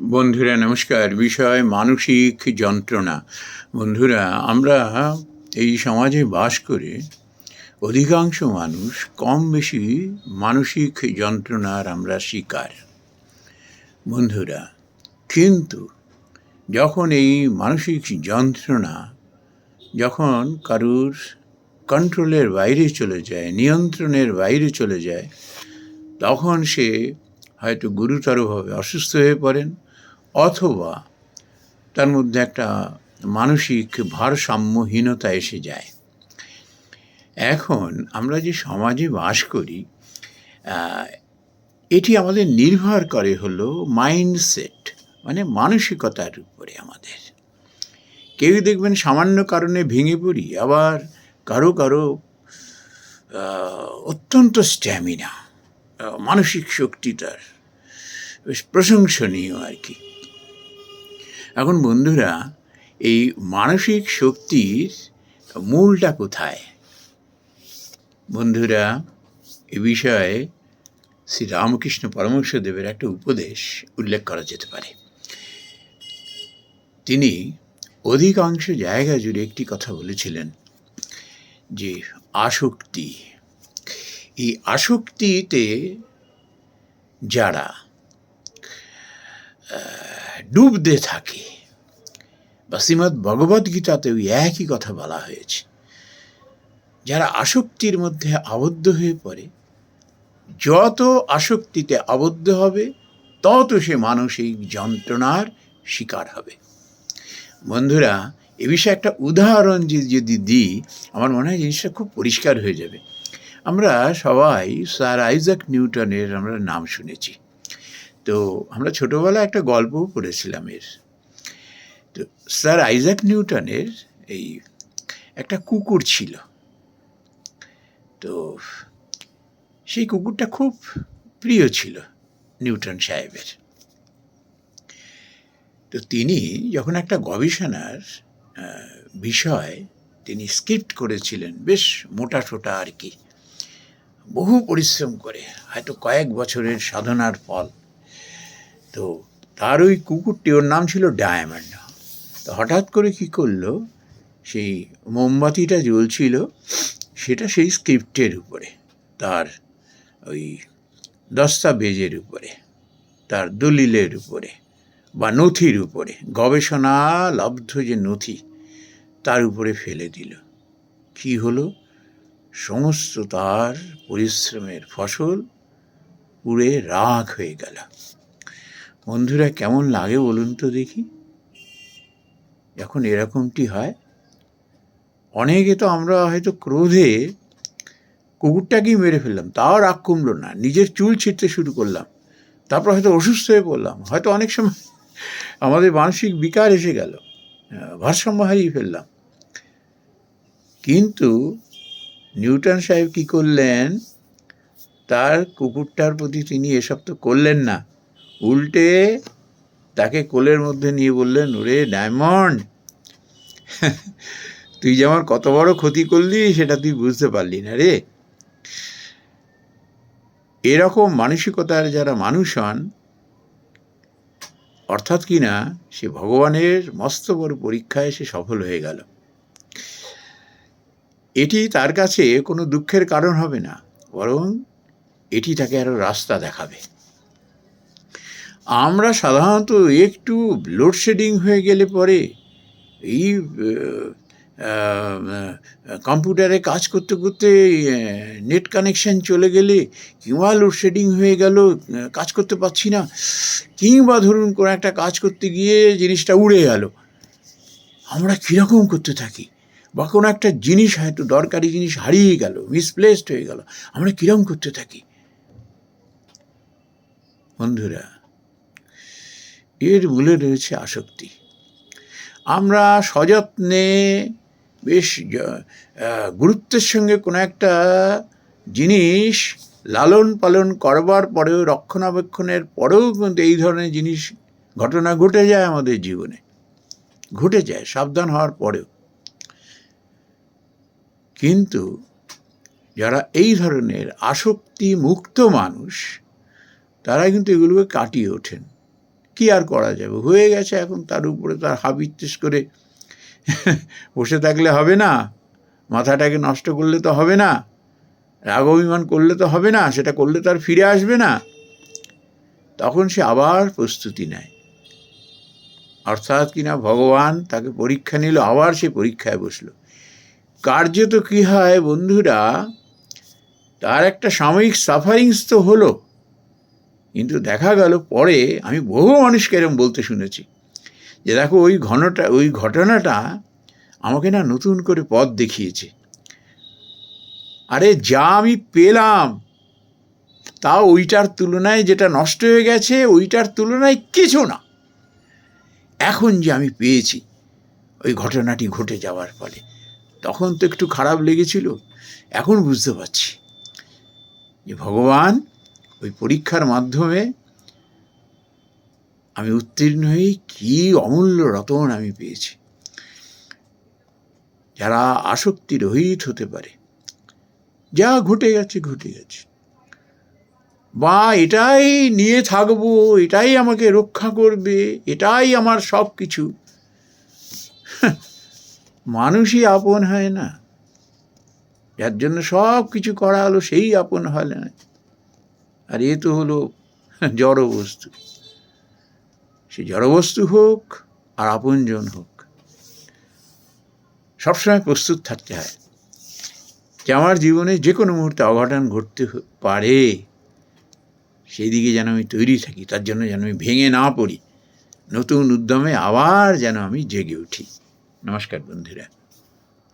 বন্ধুরা, নমস্কার। বিষয় মানসিক যন্ত্রণা। বন্ধুরা, আমরা এই সমাজে বাস করে অধিকাংশ মানুষ কম বেশি মানসিক যন্ত্রণার আমরা শিকার। বন্ধুরা, কিন্তু যখন এই মানসিক যন্ত্রণা যখন কারুর কন্ট্রোলের বাইরে চলে যায়, নিয়ন্ত্রণের বাইরে চলে যায়, তখন সে হয়তো গুরুতরভাবে অসুস্থ হয়ে পড়েন অথবা তার মধ্যে একটা মানসিক ভারসাম্যহীনতা এসে যায়। এখন আমরা যে সমাজে বাস করি এটি আমাদের নির্ভর করে হলো মাইন্ডসেট মানে মানসিকতার উপরে আমাদের। কেউ দেখবেন সামান্য কারণে ভেঙে পড়ি, আবার কারও কারও অত্যন্ত স্ট্যামিনা মানসিক শক্তি তার বেশ প্রশংসনীয় আর কি। এখন বন্ধুরা, এই মানসিক শক্তির মূলটা কোথায়? বন্ধুরা, এ বিষয়ে শ্রী রামকৃষ্ণ পরমহংসদেবের একটা উপদেশ উল্লেখ করা যেতে পারে। তিনি অধিকাংশ জায়গা জুড়ে একটি কথা বলেছিলেন যে, আসক্তি। এই আসক্তিতে যারা ডুবতে থাকে। বা শ্রীমৎ ভগবদ্গীতাতে ওই একই কথা বলা হয়েছে। যারা আসক্তির মধ্যে আবদ্ধ হয়ে পড়ে, যত আসক্তিতে আবদ্ধ হবে, তত সে মানসিক যন্ত্রণার শিকার হবে। বন্ধুরা, এ বিষয়ে একটা উদাহরণ যে- যদি দিই, আমার মনে হয় জিনিসটা খুব পরিষ্কার হয়ে যাবে। আমরা সবাই স্যার আইজাক নিউটনের আমরা নাম শুনেছি। তো আমরা ছোটোবেলায় একটা গল্পও পড়েছিলাম এর। তো স্যার আইজাক নিউটনের এই একটা কুকুর ছিল। তো সেই কুকুরটা খুব প্রিয় ছিল নিউটন সাহেবের। তো তিনি যখন একটা গবেষণার বিষয় তিনি স্ক্রিপ্ট করেছিলেন, বেশ মোটা ছোটা আর কি, বহু পরিশ্রম করে, হয়তো কয়েক বছরের সাধনার ফল। তো তার ওই কুকুরটি, ওর নাম ছিল ডায়মন্ড। তো হঠাৎ করে কি করল, সেই মোমবাতিটা জ্বলছিল, সেটা সেই স্ক্রিপ্টের উপরে, তার ওই দস্তাবেজের উপরে, তার দলিলের উপরে বা নথির উপরে, গবেষণা লব্ধ যে নথি, তার উপরে ফেলে দিল। কি হলো? সমস্ত তার পরিশ্রমের ফসল পুড়ে রাখ হয়ে গেল। বন্ধুরা, কেমন লাগে বলুন তো দেখি। যখন এরকমটি হয়। অনেকে তো আমরা হয়তো ক্রোধে কুকুরটাকেই মেরে ফেললাম, তাও রাগ কমলো না, নিজের চুল ছিঁড়তে শুরু করলাম, তারপর হয়তো অসুস্থ হয়ে পড়লাম, হয়তো অনেক সময় আমাদের মানসিক বিকার এসে গেল ভারসাম্য হারিয়ে ফেললাম। কিন্তু নিউটন সাহেব কি করলেন? তার কুকুরটার প্রতি তিনি এসব তো করলেন না। উল্টে তাকে কোলের মধ্যে নিয়ে বললেন, ওরে ডায়মন্ড, তুই যে আমার কত বড় ক্ষতি করলি, সেটা তুই বুঝতে পারলি না রে। এরকম মানসিকতার যারা মানুষ হন, অর্থাৎ কি না, সে ভগবানের মস্ত বড় পরীক্ষায় সে সফল হয়ে গেল। এটি তার কাছে কোনো দুঃখের কারণ হবে না, বরং এটি তাকে আরও রাস্তা দেখাবে। আমরা সাধারণত একটু লোডশেডিং হয়ে গেলে পরে এই কম্পিউটারে কাজ করতে করতে নেট কানেকশন চলে গেলে কিংবা লোডশেডিং হয়ে গেল কাজ করতে পারছি না, কিংবা ধরুন কোনো একটা কাজ করতে গিয়ে জিনিসটা উড়ে গেল, আমরা কীরকম করতে থাকি? বা কোনো একটা জিনিস হয়তো দরকারি জিনিস হারিয়ে গেল মিসপ্লেসড হয়ে গেল, আমরা কীরকম করতে থাকি? বন্ধুরা এর মূলে রয়েছে আসক্তি। আমরা সযত্নে বেশ গুরুত্বের সঙ্গে কোনো একটা জিনিস লালন পালন করবার পরেও, রক্ষণাবেক্ষণের পরেও কিন্তু এই ধরনের জিনিস, ঘটনা ঘটে যায় আমাদের জীবনে। ঘটে যায়, সাবধান হওয়ার পরেও। কিন্তু যারা এই ধরনের আসক্তি মুক্ত মানুষ, তারা কিন্তু এগুলোকে কাটিয়ে ওঠেন। কি আর করা যাবে? হয়ে গেছে এখন তার উপরে তার হাবিত্তেস করে বসে থাকলে হবে না। মাথাটাকে নষ্ট করলে তো হবে না। রাগ অভিমান করলে তো হবে না। সেটা করলে তার ফিরে আসবে না। তখন সে আবার প্রস্তুতি নেয়। অর্থাৎ কিনা ভগবান তাকে পরীক্ষা নিল, আবার সে পরীক্ষায় বসল। কার্যত কী হয় বন্ধুরা, তার একটা সাময়িক সাফারিংস তো হলো। কিন্তু দেখা গেল পরে আমি বহু মানুষকে এরম বলতে শুনেছি যে দেখো ওই ঘনটা, ওই ঘটনাটা আমাকে না নতুন করে পথ দেখিয়েছে। আরে যা আমি পেলাম, তা ওইটার তুলনায় যেটা নষ্ট হয়ে গেছে, ওইটার তুলনায় কিছু না। এখন যে আমি পেয়েছি, ওই ঘটনাটি ঘটে যাওয়ার ফলে। তখন তো একটু খারাপ লেগেছিল, এখন বুঝতে পারছি। যে ভগবান ওই পরীক্ষার মাধ্যমে আমি উত্তীর্ণ হয়ে কী অমূল্য রতন আমি পেয়েছি। যারা আসক্তি রহিত হতে পারে, যা ঘটে গেছে ঘটে গেছে। বা এটাই নিয়ে থাকব, এটাই আমাকে রক্ষা করবে, এটাই আমার সব কিছু মানুষই আপন হয় না। যার জন্য সব কিছু করা হলো, সেই আপন হয় না। আর এ তো হলো জড় বস্তু সে জড়বস্তু হোক আর আপনজন হোক, সবসময় প্রস্তুত থাকতে হয় যে আমার জীবনে যে কোনো মুহূর্তে অঘটন ঘটতে পারে সেই দিকে যেন আমি তৈরি থাকি, তার জন্য যেন আমি ভেঙে না পড়ি, নতুন উদ্যমে আবার যেন আমি জেগে উঠি। নমস্কার বন্ধুরা।